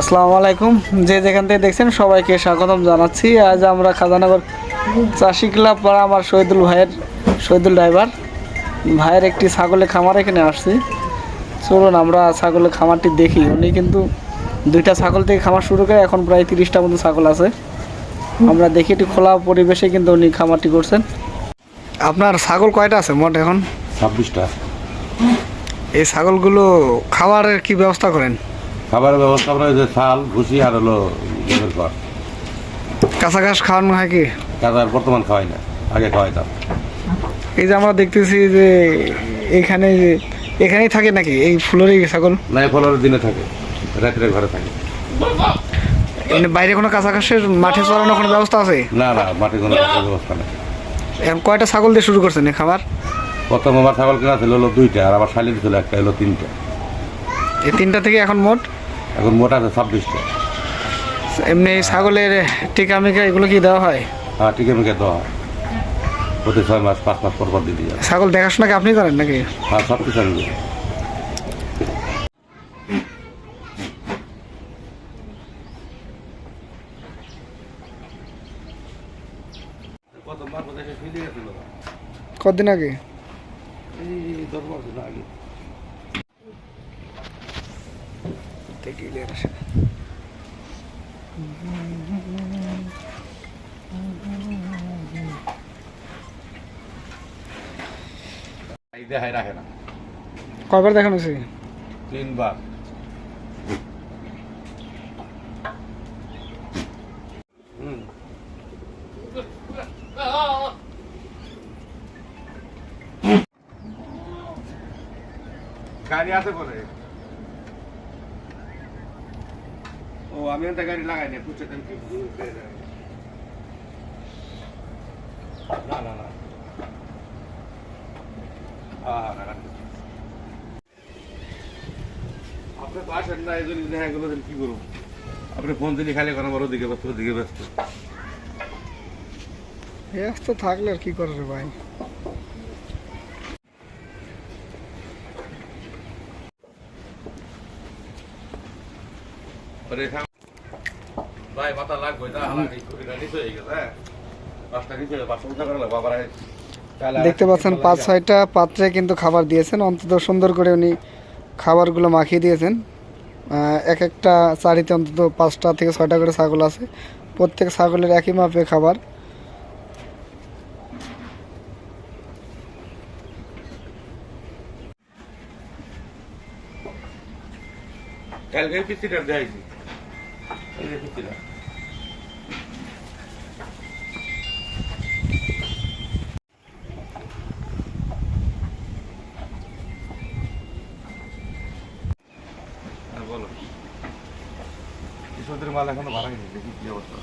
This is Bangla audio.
আসসালামু আলাইকুম। যে যেখান থেকে দেখছেন সবাইকে স্বাগতম জানাচ্ছি। আজ আমরা খাজানগর চাষি ক্লাব পাড়া আমার শহীদুল ভাইয়ের শহীদুল ড্রাইভার ভাইয়ের একটি ছাগলের খামার এখানে আসছি। চলুন আমরা ছাগলের খামারটি দেখি। উনি কিন্তু দুইটা ছাগল থেকে খামার শুরু করে এখন প্রায় তিরিশটা মতো ছাগল আছে। আমরা দেখি একটি খোলা পরিবেশে কিন্তু উনি খামারটি করছেন। আপনার ছাগল কয়টা আছে মোট এখন? ছাব্বিশটা। এই ছাগলগুলো খাবারের কি ব্যবস্থা করেন? খাবারের ব্যবস্থা করা হয়েছে চাল ভুসি আর হলো গমের ঘর। কাঁচা ঘাস খাওয়ানো হয় কি? কাজার বর্তমান খাওয়াই না আগে খাওয়াইতাম এই যে আমরা দেখতেছি যে এখানে যে- এখানেই থাকে নাকি? এই ফুলেরই ছাগল? না এই ফলের দিনে থাকে রাত্রে ঘরে থাকে। এমনি বাইরে কোনো কাঁচা ঘাসের মাঠে চড়ানোর কোনো ব্যবস্থা আছে? না না মাঠে কোনো ব্যবস্থা নেই। এখন কয়টা ছাগল দিয়ে শুরু করছেন এই খাবার প্রথম আমার ছাগল কেনা ছিল হলো দুইটা আর আবার শালির ছিল একটা হলো তিনটা। এই তিনটা থেকে এখন মোট? এখন মোটা আছে ছাব্বিশটা। এমনি ছাগলের টিকা মিকা এগুলো কি দেওয়া হয়? হ্যাঁ টিকে মিকে দেওয়া হয়। প্রতি ছয় মাস পাঁচ মাস পর পর দিয়ে দিয়ে ছাগল দেখাশোনা কি আপনি করেন নাকি? হ্যাঁ সব কিছু আমি বোধহয় সে ফিরে গেছিল? কদিন আগে। দেখায় রাখে না। কয়বার দেখানো হয়েছে? তিনবার। গাড়ি আছে বলে ও আমি একটা গাড়ি লাগাই নি পুছে দেন কি না না না হ্যাঁ হ্যাঁ রাখি। আপনি তো আসেন না এই জন্য দেখা গেলো যে কি করব আপনি ফোন দিলে খালি কোনো বড় দিকে ব্যস্ত দিকে ব্যস্ত ব্যস্ত থাকলে আর কি করে রে ভাই আরে থাম। ভাই মাথা লাগবে না এই ছুটিটা নিচে হয়ে গেছে হ্যাঁ পাঁচটা নিচে হয়ে পাঁচটা বাবার। দেখতে পাচ্ছেন পাঁচ ছয়টা পাত্রে কিন্তু খাবার দিয়েছেন অন্তত সুন্দর করে উনি খাবারগুলো মাখিয়ে দিয়েছেন। এক একটা চারিতে অন্তত পাঁচটা থেকে ছয়টা করে ছাগল আছে। প্রত্যেক ছাগলের একই মাপে খাবার। কালকে পিস্তিটা দেখাইছি। পিস্তিটা হ্যাঁ, বলো। মাল এখনও হয়নি দেখি কি অবস্থা।